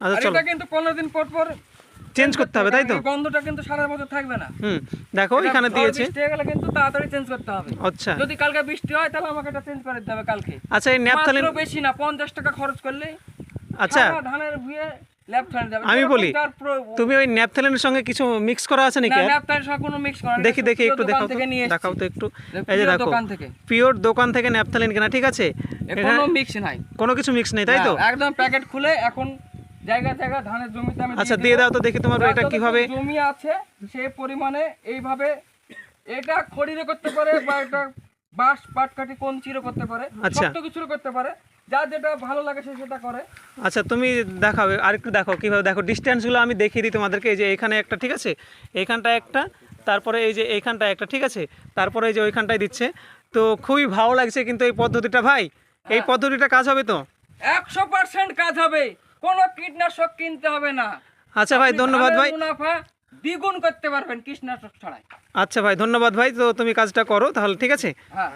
আচ্ছা চলো। এটা কিন্তু পনেরো দিন পর পর চেঞ্জ করতে হবে তাই তো? গন্ধটা কিন্তু সারা বছর থাকবে না। হুম দেখো এখানে দিয়েছে। বৃষ্টি গেলে কিন্তু তাড়াতাড়ি চেঞ্জ করতে হবে। আচ্ছা। যদি কালকে বৃষ্টি হয় তাহলে আমাকে এটা চেঞ্জ করে দিতে হবে কালকে। আচ্ছা এই ন্যাপথালিন বেশি না পঞ্চাশ টাকা খরচ করলে আচ্ছা। ধানের ভুয়ে আমি বলি, তুমি ওই ন্যাপথালিনের সঙ্গে কিছু মিক্স করা আছে নাকি দেখি দেখি একটু দেখাও নিয়ে দেখাও তো একটু। এই যে দেখো পিওর দোকান থেকে ন্যাপথালিন কেনা ঠিক আছে? কোনো মিক্স নাই। কোনো কিছু মিক্স নেই তাই তো? একদম প্যাকেট খুলে এখন জায়গা জায়গা ধানের জমিতে আমি আচ্ছা দিয়ে দাও তো দেখি তোমার এটা কীভাবে? জমি আছে সেই পরিমাণে এইভাবে এটা খড়িরে করতে পারে বা এটা বাঁশ পাটকাঠি কঞ্চিরও করতে পারে আচ্ছা। শক্ত কিছুরও করতে পারে। যার যেটা ভালো লাগে সে সেটা করে। আচ্ছা তুমি দেখাবে আর একটু দেখো কীভাবে। দেখো ডিস্টেন্সগুলো আমি দেখিয়ে দিই তোমাদেরকে। এই যে এখানে একটা ঠিক আছে? এইখানটা একটা তারপরে এই যে এইখানটা একটা ঠিক আছে? তারপরে এই যে ওইখানটায় দিচ্ছে। তো খুবই ভালো লাগছে কিন্তু এই পদ্ধতিটা ভাই। এই পদ্ধতিটা কাজ হবে তো? একশো পার্সেন্ট কাজ হবে। কোনো কীটনাশক কিনতে হবে না। আচ্ছা ভাই ধন্যবাদ ভাই। মুনাফা দ্বিগুণ করতে পারবেন কীটনাশক ছাড়াই। আচ্ছা ভাই ধন্যবাদ ভাই। তো তুমি কাজটা করো তাহলে ঠিক আছে? হ্যাঁ।